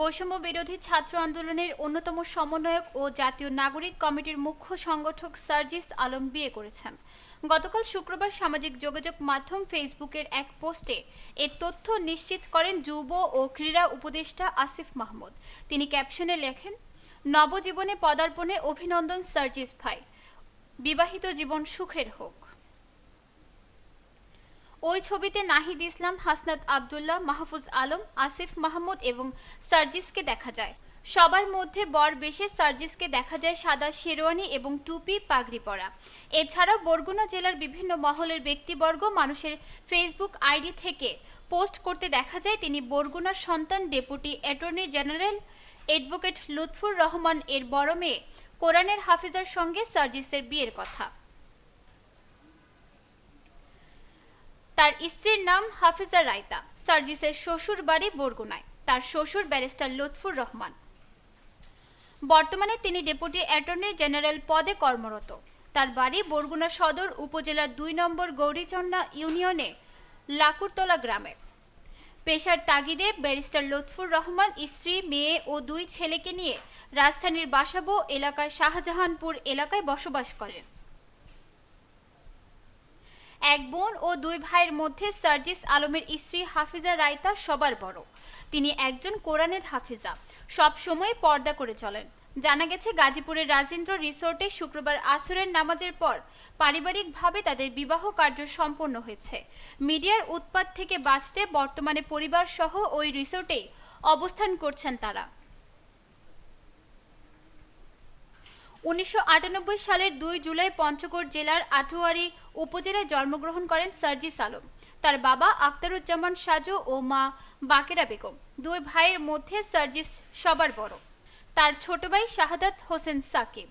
বৈষম্য বিরোধী ছাত্র আন্দোলনের অন্যতম সমন্বয়ক ও জাতীয় নাগরিক কমিটির মুখ্য সংগঠক সার্জিস আলম বিয়ে করেছেন। গতকাল শুক্রবার সামাজিক যোগাযোগ মাধ্যম ফেসবুকের এক পোস্টে এ তথ্য নিশ্চিত করেন যুব ও ক্রীড়া উপদেষ্টা আসিফ মাহমুদ। তিনি ক্যাপশনে লেখেন, নবজীবনে পদার্পণে অভিনন্দন সার্জিস ভাই। বিবাহিত জীবন সুখের হোক। ওই ছবিতে নাহিদ ইসলাম, হাসনাত আবদুল্লাহ, মাহফুজ আলম, আসিফ মাহমুদ এবং সার্জিসকে দেখা যায়। সবার মধ্যে বর বেশে সার্জিসকে দেখা যায় সাদা শেরওয়ানি এবং টুপি, পাগড়ি পরা। এছাড়াও বরগুনা জেলার বিভিন্ন মহলের ব্যক্তিবর্গ মানুষের ফেসবুক আইডি থেকে পোস্ট করতে দেখা যায়। তিনি বরগুনার সন্তান deputy attorney general advocate Lutfur Rahman এর বড় মেয়ে। কোরআনের হাফিজার সঙ্গে সার্জিসের বিয়ের কথা। তার স্ত্রীর নাম হাফিজা রায়তা। সার্জিসের শ্বশুর বাড়ি বরগুনায়। তার শ্বশুর ব্যারিস্টার লুৎফুর রহমান। বর্তমানে তিনি ডেপুটি অ্যাটর্নি জেনারেল পদে কর্মরত। তার বাড়ি বরগুনা সদর উপজেলার দুই নম্বর গৌরীচন্না ইউনিয়নে লাকুরতলা গ্রামে। পেশার তাগিদে ব্যারিস্টার লুৎফুর রহমান স্ত্রী, মেয়ে ও দুই ছেলেকে নিয়ে রাজধানীর বাসাবো এলাকার শাহজাহানপুর এলাকায় বসবাস করেন। এক বোন ও দুই ভাইয়ের মধ্যে সার্জিস আলমের স্ত্রী হাফিজা রায়তা সবার বড়। তিনি একজন কোরআনের হাফিজা। সব সময় পর্দা করে চলেন। জানা গেছে গাজীপুরের রাজেন্দ্র রিসোর্টে শুক্রবার আসরের নামাজের পর পারিবারিকভাবে তাদের বিবাহ কার্য সম্পন্ন হয়েছে। মিডিয়ার উৎপাত থেকে বাঁচতে বর্তমানে পরিবার সহ ওই রিসোর্টেই অবস্থান করছেন তারা। উনিশশো আটানব্বই সালের দুই জুলাই পঞ্চগড় জেলার আটোয়ারি উপজেলায় জন্মগ্রহণ করেন সার্জিস আলম তার বাবা আখতারুজ্জামান সাজু ও মা বাকেরা বেগম। দুই ভাইয়ের মধ্যে সার্জিস সবার বড়। তার ছোট ভাই শাহাদাত হোসেন সাকিব।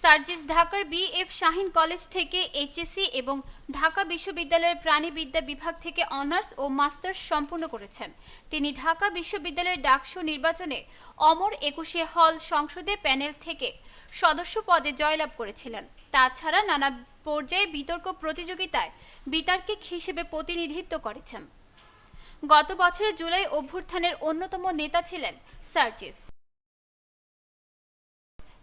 সার্জিস ঢাকার বি এফ শাহিন কলেজ থেকে এইচএসসি এবং ঢাকা বিশ্ববিদ্যালয়ের প্রাণীবিদ্যা বিভাগ থেকে অনার্স ও মাস্টার্স সম্পূর্ণ করেছেন। তিনি ঢাকা বিশ্ববিদ্যালয়ের ডাকসু নির্বাচনে অমর একুশে হল সংসদে প্যানেল থেকে সদস্য পদে জয়লাভ করেছিলেন। তাছাড়া নানা পর্যায়ে বিতর্ক প্রতিযোগিতায় বিতার্কিক হিসেবে প্রতিনিধিত্ব করেছেন। গত বছরের জুলাই অভ্যুত্থানের অন্যতম নেতা ছিলেন সার্জিস।